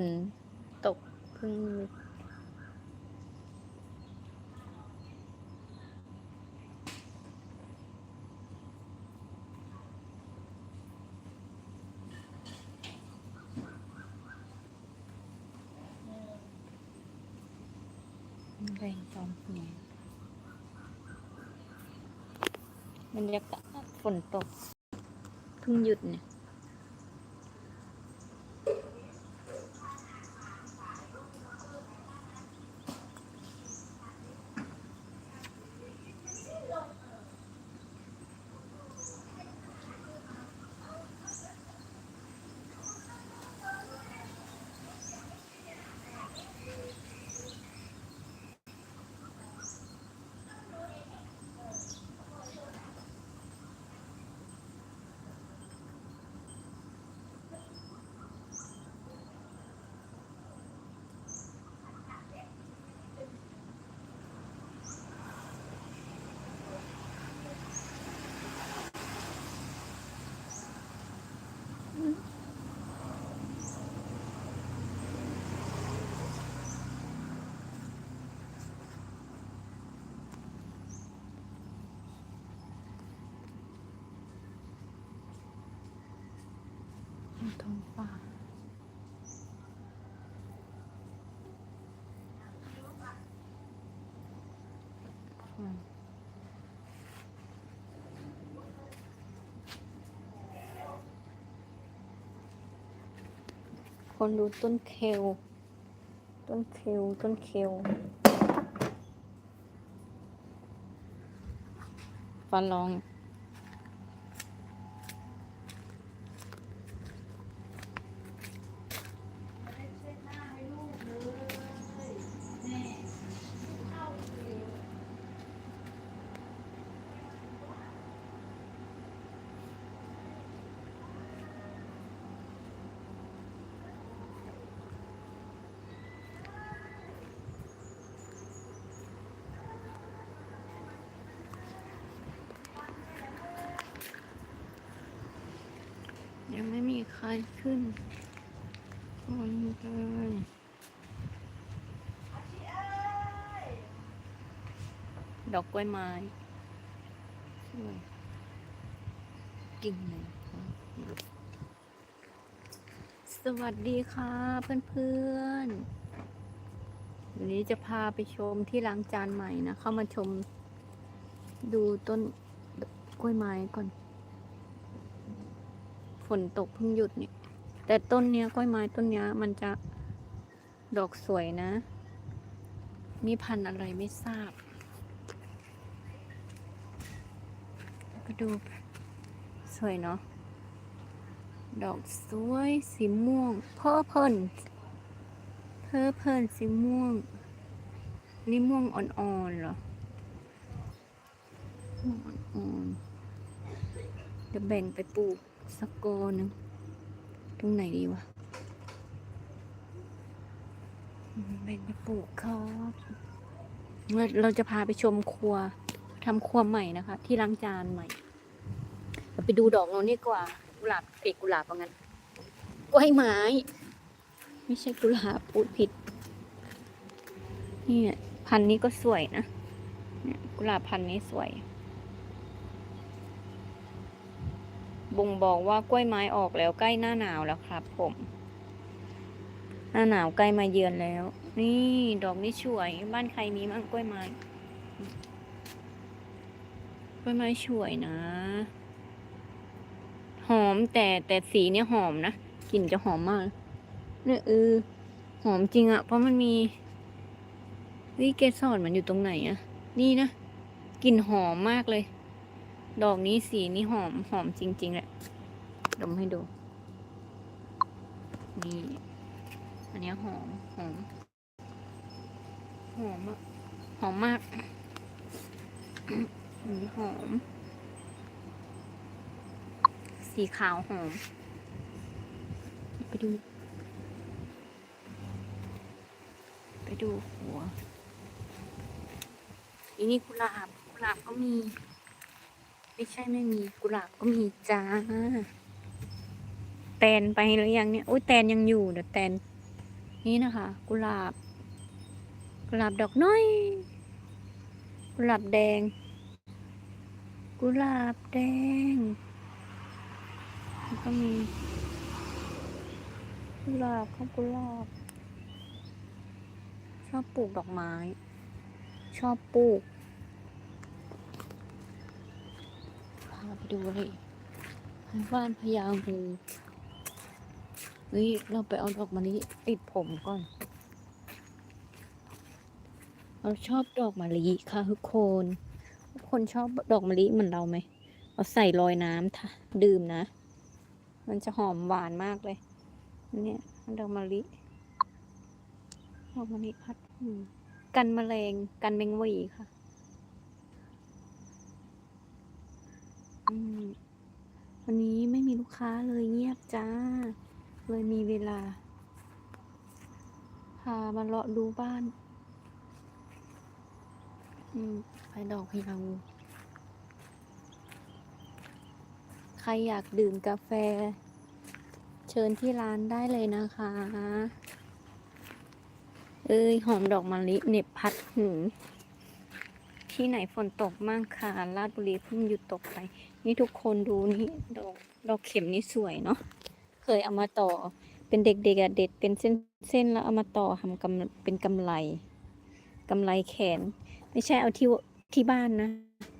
นตกเพิ่งหยุดแรงตอนหัวบรรยากาศฝนตกเพิ่งหยุดเนี่ย ท้องฟ้าคนดูต้นเคลต้นเคลต้นเคลฟ้าร้อง ไม่มีใครขึ้นคนเลยดอกกล้วยไม้สวยกิ่งหนึ่งสวัสดีค่ะเพื่อนๆ วันนี้จะพาไปชมที่ล้างจานใหม่นะ เข้ามาชมดูต้นกล้วยไม้ก่อน นตกเพิ่งหยุดเนี่ย แต่ต้นเนี้ยกล้วยไม้ต้นเนี้ย มันจะดอกสวยนะ มีพันธุ์อะไรไม่ทราบก็ดูสวยเนาะดอกสวยสีม่วง เพอเพิ่นเพอเพิ่นสีม่วง นี่ม่วงอ่อนๆเหรอม่วงอ่อนๆเดี๋ยวแบ่งไปปลูก สักโกอหนึงตรงไหนดีวะอืมแบ่งไปปลูกเขาเราเราจะพาไปชมครัวทำครัวใหม่นะคะ ที่ล้างจานใหม่เราไปดูดอกเรานี่กว่า กุหลาบเอกกุหลาบว่างั้นกล้วยไม้ ไม่ใช่กุหลาบพูดผิดนี่พันนี้ก็สวยนะกุหลาบพันนี้สวย บ่งบอกว่ากล้วยไม้ออกแล้วใกล้หน้าหนาวแล้วครับผม หน้าหนาวใกล้มาเยือนแล้ว นี่ดอกนี่สวย บ้านใครมีมั่งกล้วยไม้ กล้วยไม้สวยนะ หอมแต่แต่สีเนี่ยหอมนะกลิ่นจะหอมมากเนี่ยเออหอมจริงอะเพราะมันมีวิเกสรมันอยู่ตรงไหนอะนี่นะกลิ่นหอมมากเลย ดอกนี้สีนี่หอมหอมจริง ๆ แหละ ดมให้ดู นี่ อันนี้หอมหอมหอมอะหอมมากนนี้หอม สีขาวหอม ไปดู ไปดูหัวอันนี้กุหลาบกุหลาบก็มี ไม่ใช่ไม่มีกุหลาบก็มีจ้า แตนไปหรือยังเนี่ยโอ้ยแตนยังอยู่เดี๋ยวแตน นี่นะคะ กุหลาบ กุหลาบดอกน้อย กุหลาบแดง กุหลาบแดงแล้วก็มี กุหลาบข้าวกุหลาบชอบปลูกดอกไม้ ชอบปลูกพาไป ดูเลยบ้านพญางูเฮ้ยเราไปเอาดอกมะลิติดผมก่อน เราชอบดอกมะลิค่ะทุกคนทุกคนชอบดอกมะลิเหมือนเราไหมเอาใส่ลอยน้ำทะดื่มนะ มันจะหอมหวานมากเลย เนี่ยดอกมะลิดอกมะลิพัดอืมกันแมลงกันแมงวีค่ะ อืม วันนี้ไม่มีลูกค้าเลยเงียบจ้า เลยมีเวลา พามาเลาะดูบ้าน อืมไปดอกพะเยาใครอยากดื่มกาแฟ เชิญที่ร้านได้เลยนะคะ เอ้ย หอมดอกมะลิเน็บพัดหูที่ไหนฝนตกมากค่ะลาดบุรีเพิ่งหยุดตกไป นี่ทุกคนดูนี่ดอกดอกเข็มนี่สวยเนาะเคยเอามาต่อเป็นเด็กๆอะเด็ดเป็นเส้นๆแล้วเอามาต่อทำกำเป็นกำไรกำไรแขน ไม่ใช่เอาที่ที่บ้านนะ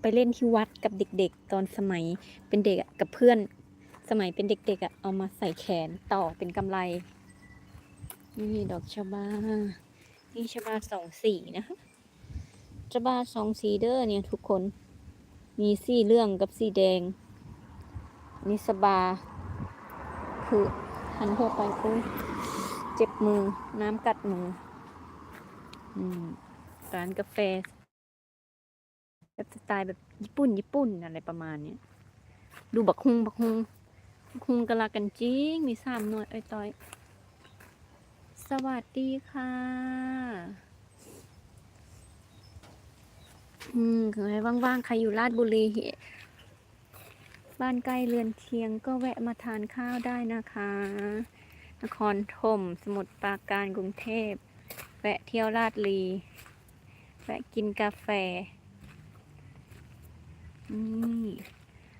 ไปเล่นที่วัดกับเด็กๆ ตอนสมัยเป็นเด็กกับเพื่อน สมัยเป็นเด็กๆอะเอามาใส่แขนต่อเป็นกำไร นี่ดอกชะบา นี่ชะบาสองสีนะคะชะบาสองสีเด้อเนี่ยทุกคน มีสีเหลืองกับสีแดงนี่สบา คือหันหัวไปโอ้ยเจ็บมือน้ำกัดมืออืมร้านกาแฟ แบบสไตล์แบบญี่ปุ่น ญี่ปุ่นอะไรประมาณเนี้ยดูบักฮุงบักฮุงบักฮุงกะลากันจริง มีสามหน่วยไอ้ต้อย สวัสดีค่ะ อืมคือให้ว่างๆ ใครอยู่ราชบุรี บ้านใกล้เรือนเคียงก็แวะมาทานข้าวได้นะคะ นครธมสมุทรปราการกรุงเทพ แวะเที่ยวลาดลีแวะกินกาแฟ นี่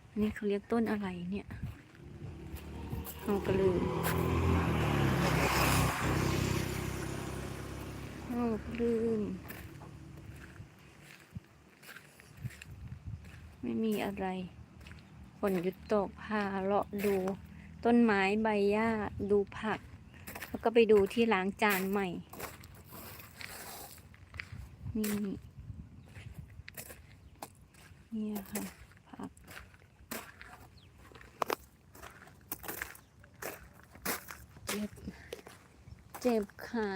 อันนี้เขาเรียกต้นอะไรเนี่ยเอากระลืมเอากระลืม ไม่มีอะไรฝนหยุดตกพาเลาะดู ต้นไม้ใบหญ้าดูผัก แล้วก็ไปดูที่ล้างจานใหม่ นี่ นี่ค่ะผักเจ็บเจ็บขา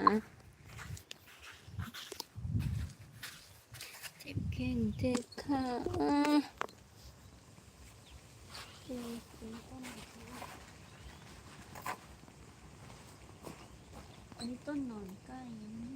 เจ็บแข้งเจ็บขา เจ็บเป็นต้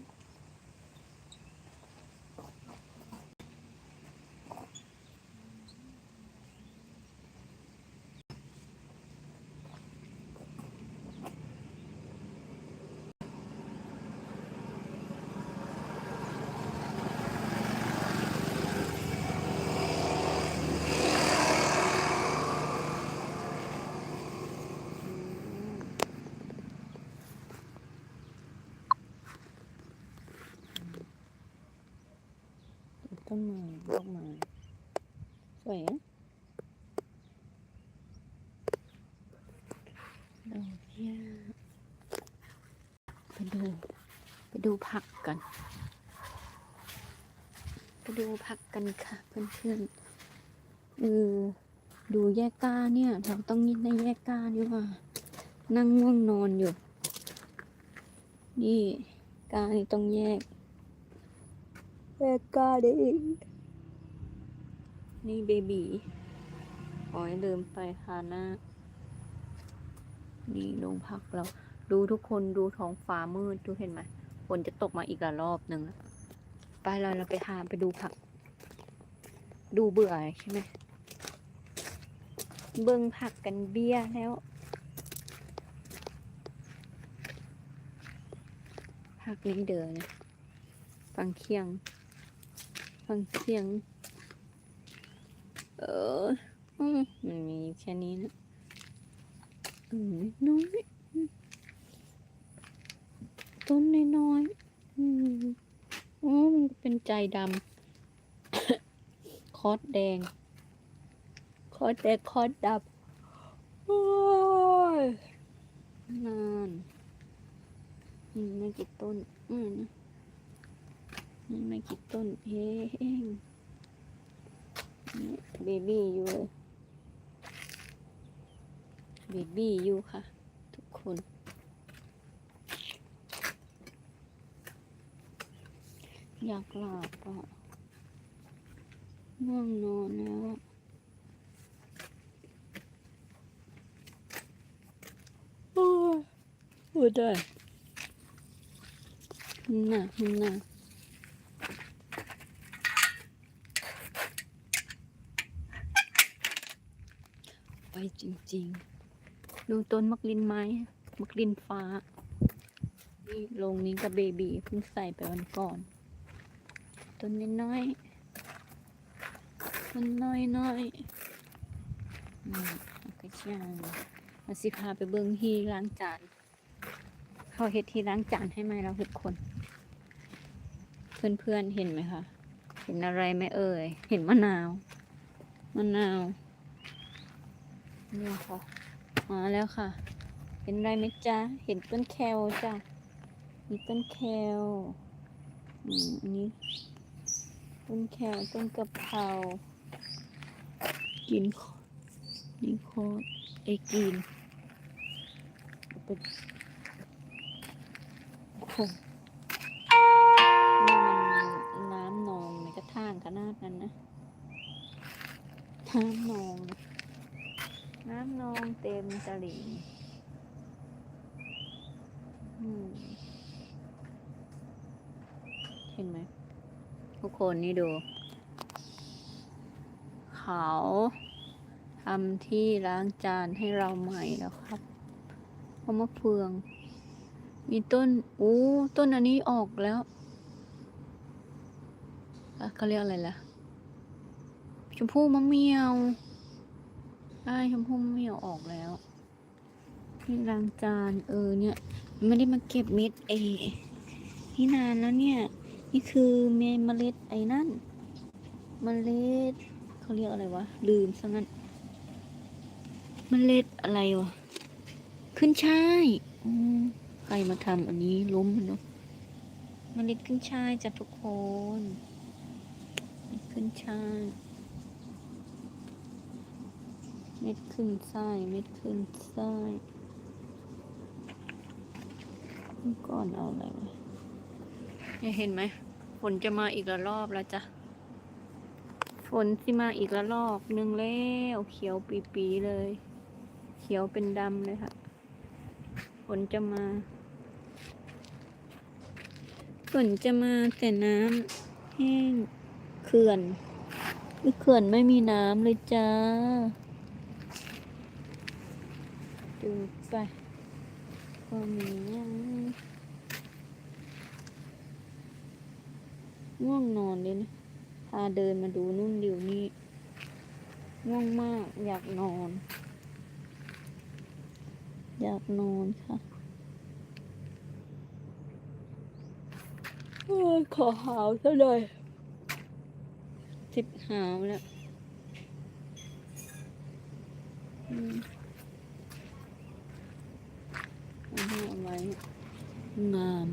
ต้นหนอนใกล้ยังไม่ต้นไม้ดอกไม้สวยนะดอกหญ้าไปดู ไปดูผักกัน ไปดูผักกันค่ะ เพื่อนๆเออดูแยกก้าเนี่ย เราต้องยินในแยกก้าดีกว่า นั่งง่วงนอนอยู่ นี่ก้านี่ต้องแยก แยกก้าได้อีกนี่เบบีอ๋อยลืมไปทาหน้า นี่ลงพักเรา ดูทุกคนดูท้องฟ้ามืดดูเห็นไหมฝนจะตกมาอีกละรอบหนึ่งไปเราเราไปหาไปดูผัก ดูเบื่อใช่ไหมเบิ่งผักกันเบี้ยแล้วากนี้เดินนะฟังเคียง ฟังเคียง เออมันมีแค่นี้นะอืมน้อยต้นน้อยๆอืมอ๋อมันเป็นใจดำคอสแดง คอสแดงคอสดำโอ้ยนานอืมไม่กี่ต้น อืมนะ นี่ไม่กี่ต้นเองเบบี้อยู่เลยเบบี้อยู่ค่ะ ทุกคน อยากหลับอะง่วงนอนแล้วโอะโอ้ยปวดเลยน่ะน่ะ ไปจริงๆ ดูต้นมักลินไม้ มักลินฟ้า นี่ลงนี้กับเบบีเพิ่งใส่ไปวันก่อน ต้นน้อยๆ ต้นน้อยๆอืมเอาก็ช่างมาสิพาไปเบิ้งที่ล้างจาน เขาเฮ็ดที่ล้างจานให้ไหมเราทุกคน เพื่อนๆเห็นไหมคะ เห็นอะไรไหมเอ่ย เห็นมะนาว มะนาว เนี่ยค่ะ มาแล้วค่ะ เห็นอะไรไหมจ๊ะ เห็นต้นแคลจ้ะ มีต้นแคลอืมอันนี้ ต้นแคลต้นกะเพรา กินนี่โคตรไอ้กินเป็นโอ้โหนี่มันน้ำนองในกระถางขนาดนั้นนะ น้ำนองนะ น้ำนองเต็มตลิ่งเห็นไหมทุกคนนี่ดู เขาทำที่ล้างจานให้เราใหม่แล้วครับเอาะมะเฟือง มีต้นอู้ต้นอันนี้ออกแล้วเขาเรียกอะไรล่ะ ชมพู่มะเมียว ใช่ชมพู่มะเมียวออกแล้วที่ล้างจานเออเนี่ย ไม่ได้มาเก็บเม็ดเอที่นานแล้วเนี่ย นี่คือเมเมล็ดไอ้นั่นเมล็ดเขาเรียกอะไรวะลืมซะงั้นเมล็ดอะไรวะขึ้นช่ายใครมาทำอันนี้ล้มเนาะเมล็ดขึ้นช่ายจ้ะทุกคน ขึ้นช่าย เม็ดขึ้นไส้เม็ดขึ้นไส้นก่อนเอาอะไรมาเนี่ยเห็นไหมฝนจะมาอีกละรอบแล้วจ้ะฝนสิมาอีกละรอบนึงแล้วเขียวปีปีๆเลย เขียวเป็นดำเลยค่ะฝนจะมาฝนจะมาแต่น้ำแห้งเขื่อนเขื่อนไม่มีน้ำเลยจ้า ดูไปก็มียังง่วงนอนเลยนะพาเดินมาดูนู่นเดี๋ยวนี้ง่วงมากอยากนอน อยากนอนค่ะขอหาวซะเลยสิบหาวแล้ว อืมเอาให้เอาไว้ งาม